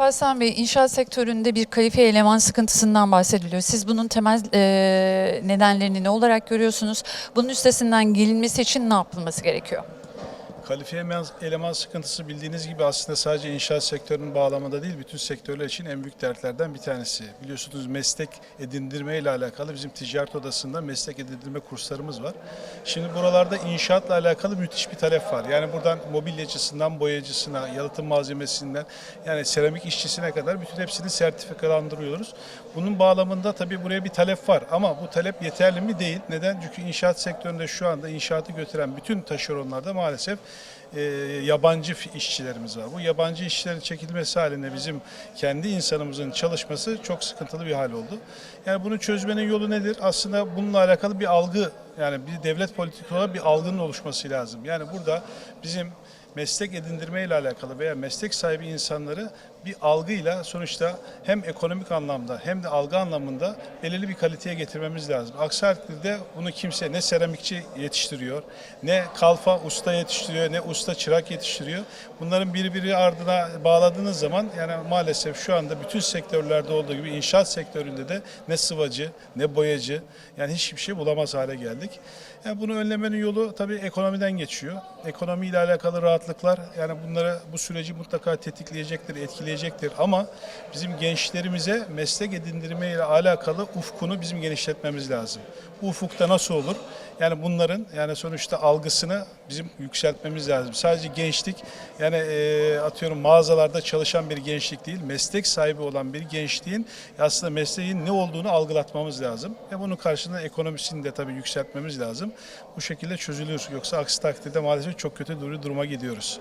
Alparslan Bey, inşaat sektöründe bir kalifiye eleman sıkıntısından bahsediliyor. Siz bunun temel e, nedenlerini ne olarak görüyorsunuz? Bunun üstesinden gelinmesi için ne yapılması gerekiyor? Kalifiye eleman- sıkıntısı bildiğiniz gibi aslında sadece inşaat sektörünün bağlamında değil, bütün sektörler için en büyük dertlerden bir tanesi. Biliyorsunuz meslek edindirme ile alakalı bizim ticaret odasında meslek edindirme kurslarımız var. Şimdi buralarda inşaatla alakalı müthiş bir talep var. Yani buradan mobilyacısından boyacısına, yalıtım malzemesinden yani seramik işçisine kadar bütün hepsini sertifikalandırıyoruz. Bunun bağlamında tabii buraya bir talep var ama bu talep yeterli mi değil. Neden? Çünkü inşaat sektöründe şu anda inşaatı götüren bütün taşeronlarda maalesef e, yabancı işçilerimiz var. Bu yabancı işçilerin çekilmesi halinde bizim kendi insanımızın çalışması çok sıkıntılı bir hal oldu. Yani bunu çözmenin yolu nedir? Aslında bununla alakalı bir algı yani bir devlet politikası bir algının oluşması lazım. Yani burada bizim meslek edindirme ile alakalı veya meslek sahibi insanları bir algıyla sonuçta hem ekonomik anlamda hem de algı anlamında belirli bir kaliteye getirmemiz lazım. Aksi takdirde bunu kimse ne seramikçi yetiştiriyor, ne kalfa usta yetiştiriyor, ne usta çırak yetiştiriyor. Bunların birbiri ardına bağladığınız zaman yani maalesef şu anda bütün sektörlerde olduğu gibi inşaat sektöründe de ne sıvacı, ne boyacı yani hiçbir şey bulamaz hale geldik. Yani bunu önlemenin yolu tabii ekonomiden geçiyor. Ekonomiyle alakalı rahatlıklar yani bunları bu süreci mutlaka tetikleyecektir, etkileyecektir ama bizim gençlerimize meslek edindirme ile alakalı ufkunu bizim genişletmemiz lazım. Bu ufukta nasıl olur? Yani bunların yani sonuçta algısını bizim yükseltmemiz lazım. Sadece gençlik yani e, atıyorum mağazalarda çalışan bir gençlik değil, meslek sahibi olan bir gençliğin aslında mesleğin ne olduğunu algılatmamız lazım. Ve bunun karşılığında ekonomisini de tabii yükseltmemiz lazım. Bu şekilde çözülür. Yoksa aksi takdirde maalesef çok kötü duruma gidiyoruz.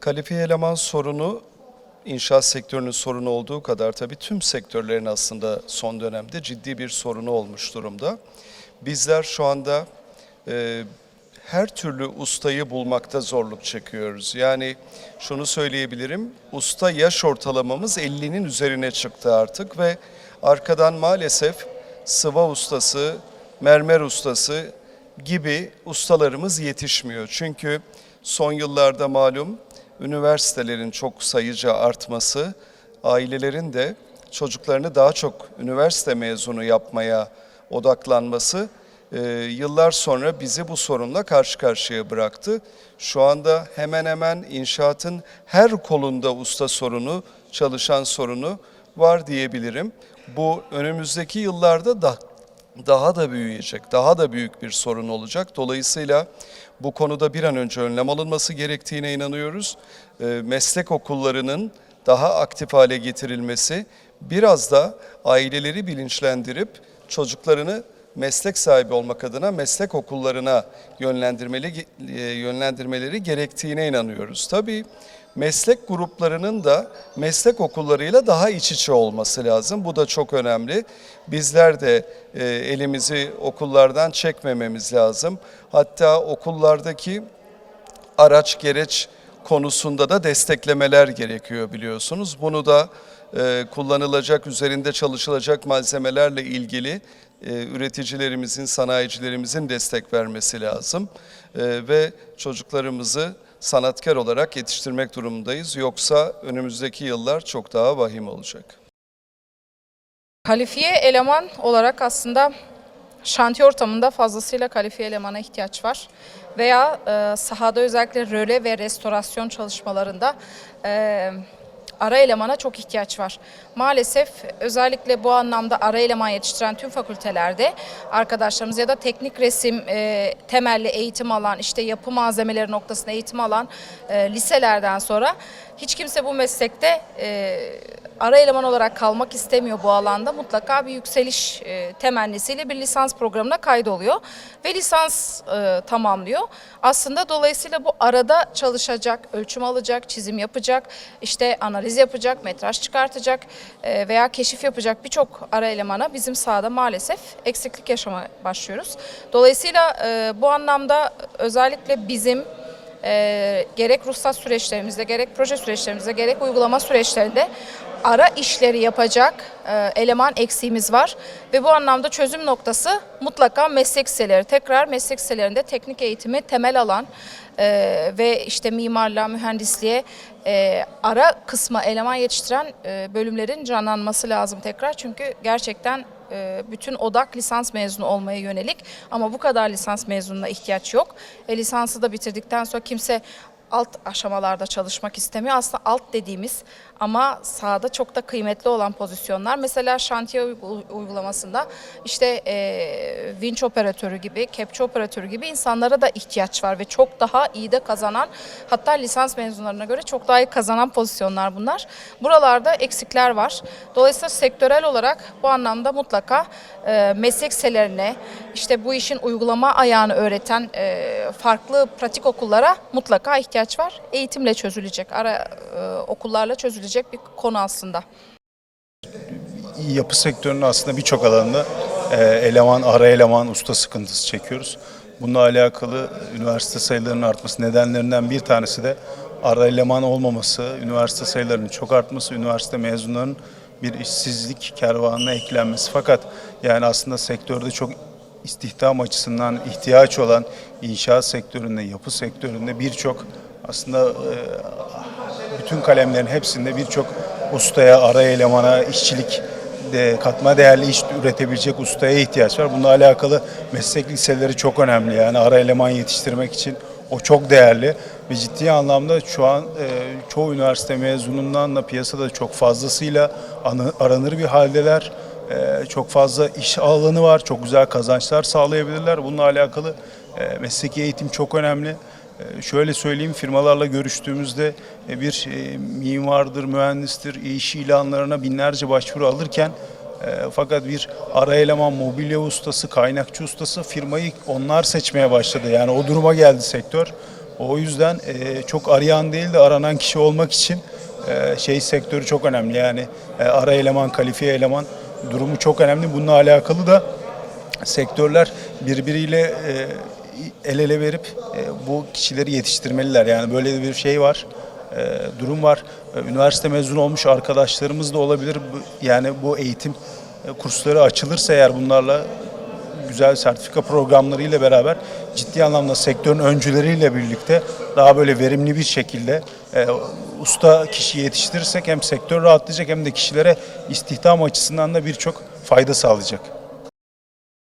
Kalifiye eleman sorunu inşaat sektörünün sorunu olduğu kadar tabii tüm sektörlerin aslında son dönemde ciddi bir sorunu olmuş durumda. Bizler şu anda e, her türlü ustayı bulmakta zorluk çekiyoruz. Yani şunu söyleyebilirim, usta yaş ortalamamız 50'nin üzerine çıktı artık ve arkadan maalesef sıva ustası, mermer ustası gibi ustalarımız yetişmiyor. Çünkü son yıllarda malum üniversitelerin çok sayıca artması, ailelerin de çocuklarını daha çok üniversite mezunu yapmaya odaklanması e, yıllar sonra bizi bu sorunla karşı karşıya bıraktı. Şu anda hemen hemen inşaatın her kolunda usta sorunu, çalışan sorunu var diyebilirim. Bu önümüzdeki yıllarda da daha da büyüyecek, daha da büyük bir sorun olacak. Dolayısıyla bu konuda bir an önce önlem alınması gerektiğine inanıyoruz. Ee, Meslek okullarının daha aktif hale getirilmesi, biraz da aileleri bilinçlendirip çocuklarını meslek sahibi olmak adına meslek okullarına yönlendirmeli e, yönlendirmeleri gerektiğine inanıyoruz. Tabii meslek gruplarının da meslek okullarıyla daha iç içe olması lazım. Bu da çok önemli. Bizler de e, elimizi okullardan çekmememiz lazım. Hatta okullardaki araç gereç konusunda da desteklemeler gerekiyor biliyorsunuz. Bunu da e, kullanılacak, üzerinde çalışılacak malzemelerle ilgili e, üreticilerimizin, sanayicilerimizin destek vermesi lazım. E, ve çocuklarımızı sanatkar olarak yetiştirmek durumundayız. Yoksa önümüzdeki yıllar çok daha vahim olacak. Kalifiye eleman olarak aslında şantiye ortamında fazlasıyla kalifiye elemana ihtiyaç var. Veya e, sahada özellikle röle ve restorasyon çalışmalarında e, ara elemana çok ihtiyaç var. Maalesef özellikle bu anlamda ara eleman yetiştiren tüm fakültelerde arkadaşlarımız ya da teknik resim e, temelli eğitim alan, işte yapı malzemeleri noktasında eğitim alan e, liselerden sonra hiç kimse bu meslekte e, ara eleman olarak kalmak istemiyor bu alanda. Mutlaka bir yükseliş e, temennisiyle bir lisans programına kaydoluyor ve lisans e, tamamlıyor. Aslında dolayısıyla bu arada çalışacak, ölçüm alacak, çizim yapacak, işte analiz yapacak, metraj çıkartacak e, veya keşif yapacak birçok ara elemana bizim sahada maalesef eksiklik yaşamaya başlıyoruz. Dolayısıyla e, bu anlamda özellikle bizim e, gerek ruhsat süreçlerimizde, gerek proje süreçlerimizde, gerek uygulama süreçlerinde ara işleri yapacak e, eleman eksiğimiz var ve bu anlamda çözüm noktası mutlaka meslek liseleri. Tekrar meslek liselerinde teknik eğitimi temel alan e, ve işte mimarlığa, mühendisliğe e, ara kısma eleman yetiştiren bölümlerin canlanması lazım tekrar. Çünkü gerçekten bütün odak lisans mezunu olmaya yönelik ama bu kadar lisans mezununa ihtiyaç yok. E, lisansı da bitirdikten sonra kimse alt aşamalarda çalışmak istemiyor. Aslında alt dediğimiz ama sahada çok da kıymetli olan pozisyonlar. Mesela şantiye uygu- uygulamasında işte e, vinç operatörü gibi, kepçe operatörü gibi insanlara da ihtiyaç var ve çok daha iyi de kazanan hatta lisans mezunlarına göre çok daha iyi kazanan pozisyonlar bunlar. Buralarda eksikler var. Dolayısıyla sektörel olarak bu anlamda mutlaka e, meslek liselerine işte bu işin uygulama ayağını öğreten e, farklı pratik okullara mutlaka ihtiyaç var. Eğitimle çözülecek, ara e, okullarla çözülecek bir konu aslında. yapı sektörünün aslında birçok alanında e, eleman, ara eleman, usta sıkıntısı çekiyoruz. Bununla alakalı üniversite sayılarının artması nedenlerinden bir tanesi de ara eleman olmaması, üniversite sayılarının çok artması, üniversite mezunlarının bir işsizlik kervanına eklenmesi. Fakat yani aslında sektörde çok istihdam açısından ihtiyaç olan inşaat sektöründe, yapı sektöründe birçok aslında e, bütün kalemlerin hepsinde birçok ustaya, ara elemana, işçilik de katma değerli iş üretebilecek ustaya ihtiyaç var. Bununla alakalı meslek liseleri çok önemli. Yani ara eleman yetiştirmek için o çok değerli ve ciddi anlamda şu an e, çoğu üniversite mezunundan da piyasada çok fazlasıyla anı- aranır bir haldeler. E, çok fazla iş alanı var, çok güzel kazançlar sağlayabilirler. Bununla alakalı e, mesleki eğitim çok önemli. Ee, Şöyle söyleyeyim firmalarla görüştüğümüzde e, bir e, mimardır, mühendistir, iş ilanlarına binlerce başvuru alırken e, fakat bir ara eleman, mobilya ustası, kaynakçı ustası firmayı onlar seçmeye başladı. Yani o duruma geldi sektör. O yüzden çok arayan değil de aranan kişi olmak için şey sektörü çok önemli. Yani e, ara eleman, kalifiye eleman durumu çok önemli. Bununla alakalı da sektörler birbiriyle el ele verip e, bu kişileri yetiştirmeliler. Yani böyle bir şey var, e, durum var. E, Üniversite mezunu olmuş arkadaşlarımız da olabilir. Yani bu eğitim e, kursları açılırsa eğer bunlarla güzel sertifika programlarıyla beraber ciddi anlamda sektörün öncüleriyle birlikte daha böyle verimli bir şekilde e, usta kişi yetiştirirsek hem sektör rahatlayacak hem de kişilere istihdam açısından da birçok fayda sağlayacak.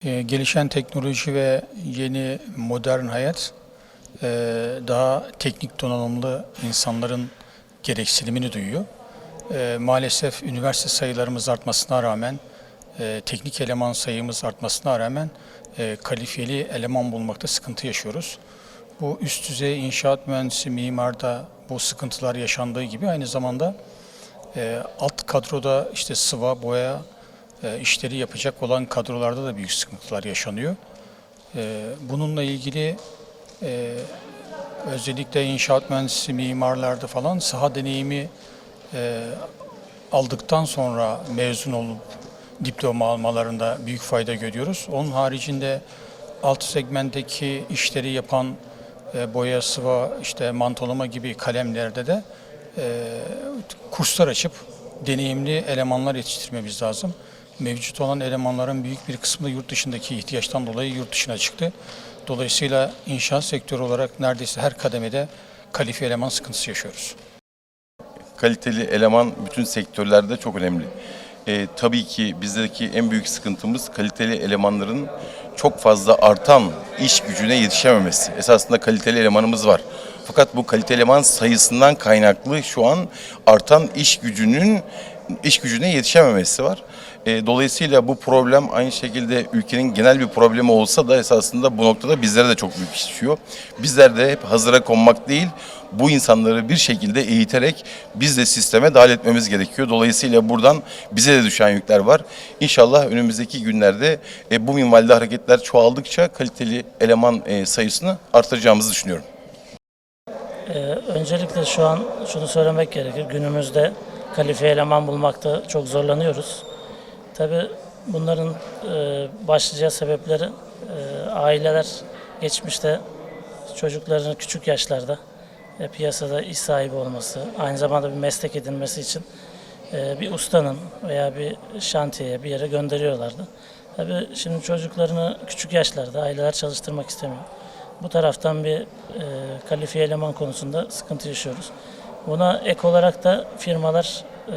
Ee, gelişen teknoloji ve yeni modern hayat e, daha teknik donanımlı insanların gereksinimini duyuyor. E, Maalesef üniversite sayılarımız artmasına rağmen, e, teknik eleman sayımız artmasına rağmen e, kalifiyeli eleman bulmakta sıkıntı yaşıyoruz. Bu üst düzey inşaat mühendisi, mimarda bu sıkıntılar yaşandığı gibi aynı zamanda e, alt kadroda işte sıva, boya işleri yapacak olan kadrolarda da büyük sıkıntılar yaşanıyor. E, bununla ilgili e, özellikle inşaat mühendisi, mimarlarda falan saha deneyimi e, aldıktan sonra mezun olup diploma almalarında büyük fayda görüyoruz. Onun haricinde alt segmentteki işleri yapan e, boya, sıva, işte mantolama gibi kalemlerde de e, kurslar açıp deneyimli elemanlar yetiştirmemiz lazım. Mevcut olan elemanların büyük bir kısmı yurt dışındaki ihtiyaçtan dolayı yurt dışına çıktı. Dolayısıyla inşaat sektörü olarak neredeyse her kademede kalifiye eleman sıkıntısı yaşıyoruz. kaliteli eleman bütün sektörlerde çok önemli. Ee, tabii ki bizdeki en büyük sıkıntımız kaliteli elemanların çok fazla artan iş gücüne yetişememesi. Esasında kaliteli elemanımız var. Fakat bu kaliteli eleman sayısından kaynaklı şu an artan iş gücünün iş gücüne yetişememesi var. Ee, dolayısıyla bu problem aynı şekilde ülkenin genel bir problemi olsa da esasında bu noktada bizlere de çok büyük düşüyor. Bizler de hep hazıra konmak değil, bu insanları bir şekilde eğiterek biz de sisteme dahil etmemiz gerekiyor. Dolayısıyla buradan bize de düşen yükler var. İnşallah önümüzdeki günlerde e, bu minvalde hareketler çoğaldıkça kaliteli eleman e, sayısını artıracağımızı düşünüyorum. Ee, öncelikle şu an şunu söylemek gerekir. Günümüzde kalifiye eleman bulmakta çok zorlanıyoruz. Tabii bunların e, başlıca sebepleri e, aileler geçmişte çocuklarının küçük yaşlarda e, piyasada iş sahibi olması, aynı zamanda bir meslek edinmesi için e, bir ustanın veya bir şantiyeye bir yere gönderiyorlardı. Tabii şimdi çocuklarını küçük yaşlarda aileler çalıştırmak istemiyor. Bu taraftan bir e, kalifiye eleman konusunda sıkıntı yaşıyoruz. Buna ek olarak da firmalar e,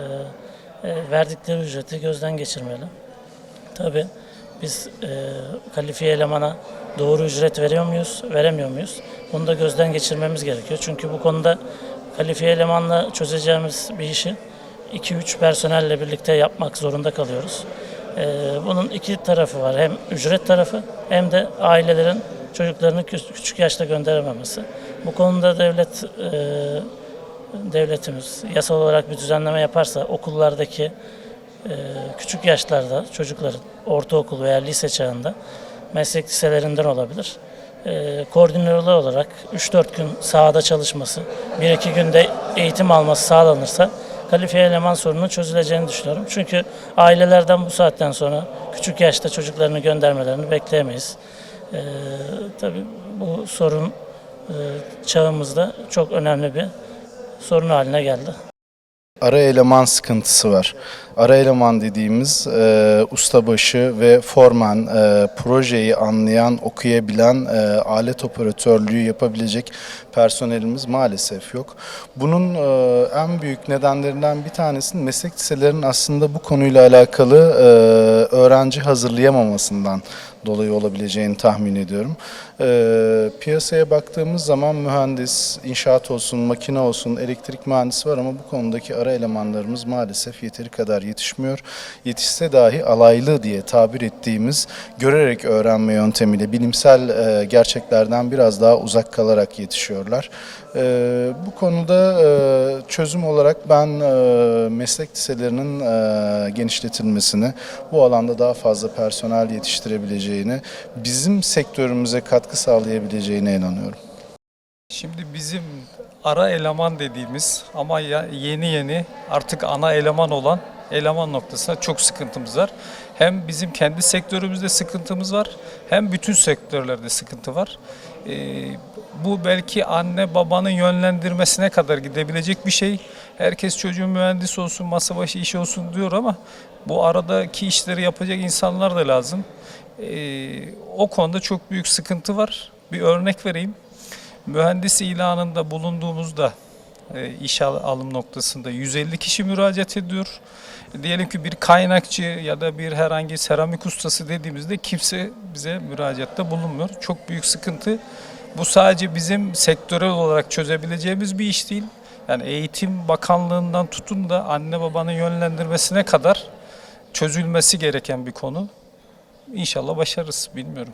verdikleri ücreti gözden geçirmeli. Tabii biz e, kalifiye elemana doğru ücret veriyor muyuz, veremiyor muyuz? Bunu da gözden geçirmemiz gerekiyor. Çünkü bu konuda kalifiye elemanla çözeceğimiz bir işi 2-3 personelle birlikte yapmak zorunda kalıyoruz. E, bunun iki tarafı var. Hem ücret tarafı hem de ailelerin çocuklarını kü- küçük yaşta gönderememesi. Bu konuda devlet e, devletimiz yasal olarak bir düzenleme yaparsa okullardaki e, küçük yaşlarda çocukların ortaokul veya lise çağında meslek liselerinden olabilir. E, koordinörlü olarak 3-4 gün sahada çalışması, 1-2 günde eğitim alması sağlanırsa kalifiye eleman sorununun çözüleceğini düşünüyorum. Çünkü ailelerden bu saatten sonra küçük yaşta çocuklarını göndermelerini bekleyemeyiz. E, tabii bu sorun e, çağımızda çok önemli bir sorun haline geldi. ara eleman sıkıntısı var. Ara eleman dediğimiz e, ustabaşı ve forman e, projeyi anlayan, okuyabilen, e, alet operatörlüğü yapabilecek personelimiz maalesef yok. Bunun e, en büyük nedenlerinden bir tanesinin meslek liselerinin aslında bu konuyla alakalı e, öğrenci hazırlayamamasından dolayı olabileceğini tahmin ediyorum. E, piyasaya baktığımız zaman mühendis, inşaat olsun, makine olsun, elektrik mühendisi var ama bu konudaki ara elemanlarımız maalesef yeteri kadar yetişmiyor. Yetişse dahi alaylı diye tabir ettiğimiz görerek öğrenme yöntemiyle bilimsel e, gerçeklerden biraz daha uzak kalarak yetişiyorlar. E, bu konuda e, çözüm olarak ben e, meslek liselerinin e, genişletilmesini, bu alanda daha fazla personel yetiştirebileceğini, bizim sektörümüze katkı sağlayabileceğine inanıyorum. Şimdi bizim ara eleman dediğimiz ama yeni yeni artık ana eleman olan eleman noktasında çok sıkıntımız var. Hem bizim kendi sektörümüzde sıkıntımız var hem bütün sektörlerde sıkıntı var. Ee, bu belki anne babanın yönlendirmesine kadar gidebilecek bir şey. Herkes çocuğun mühendis olsun, masa başı iş olsun diyor ama bu aradaki işleri yapacak insanlar da lazım. Ee, o konuda çok büyük sıkıntı var. Bir örnek vereyim mühendis ilanında bulunduğumuzda e, iş al- alım noktasında 150 kişi müracaat ediyor. Diyelim ki bir kaynakçı ya da bir herhangi seramik ustası dediğimizde kimse bize müracaatta bulunmuyor. Çok büyük sıkıntı. Bu sadece bizim sektörel olarak çözebileceğimiz bir iş değil. Yani Eğitim Bakanlığı'ndan tutun da anne babanın yönlendirmesine kadar çözülmesi gereken bir konu. İnşallah başarırız, bilmiyorum.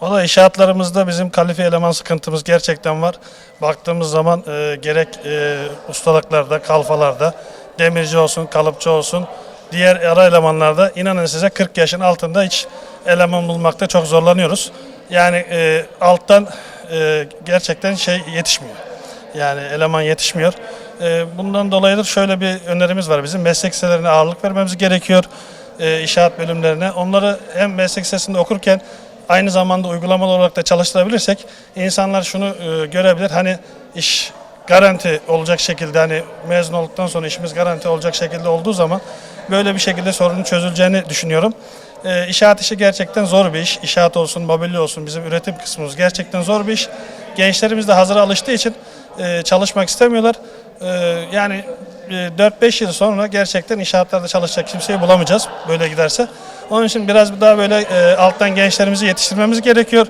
Valla inşaatlarımızda bizim kalifiye eleman sıkıntımız gerçekten var. Baktığımız zaman e, gerek e, ustalıklarda, kalfalarda, demirci olsun, kalıpçı olsun, diğer ara elemanlarda inanın size 40 yaşın altında hiç eleman bulmakta çok zorlanıyoruz. Yani e, alttan e, gerçekten şey yetişmiyor. Yani eleman yetişmiyor. E, bundan dolayıdır şöyle bir önerimiz var bizim. Meslek ağırlık vermemiz gerekiyor. E, inşaat bölümlerine. Onları hem meslek lisesinde okurken aynı zamanda uygulamalı olarak da çalıştırabilirsek insanlar şunu e, görebilir. Hani iş garanti olacak şekilde hani mezun olduktan sonra işimiz garanti olacak şekilde olduğu zaman böyle bir şekilde sorunun çözüleceğini düşünüyorum. E, inşaat işi gerçekten zor bir iş. İnşaat olsun, mobilya olsun bizim üretim kısmımız gerçekten zor bir iş. Gençlerimiz de hazır alıştığı için e, çalışmak istemiyorlar. E, yani 4-5 yıl sonra gerçekten inşaatlarda çalışacak kimseyi bulamayacağız böyle giderse. Onun için biraz daha böyle e, alttan gençlerimizi yetiştirmemiz gerekiyor.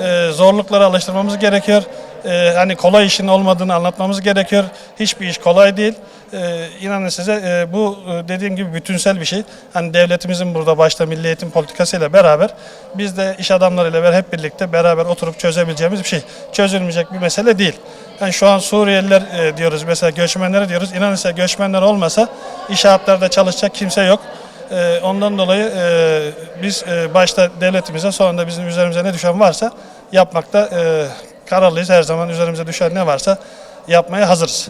E, zorluklara alıştırmamız gerekiyor. E, hani kolay işin olmadığını anlatmamız gerekiyor. Hiçbir iş kolay değil. E, inanın size e, bu e, dediğim gibi bütünsel bir şey. Hani devletimizin burada başta milli eğitim politikasıyla beraber biz de iş adamlarıyla beraber hep birlikte beraber oturup çözebileceğimiz bir şey. Çözülmeyecek bir mesele değil. Yani şu an Suriyeliler e, diyoruz mesela göçmenleri diyoruz. İnanın size göçmenler olmasa inşaatlarda çalışacak kimse yok. E, ondan dolayı e, biz e, başta devletimize sonra da bizim üzerimize ne düşen varsa yapmakta kararlıyız. Her zaman üzerimize düşen ne varsa yapmaya hazırız.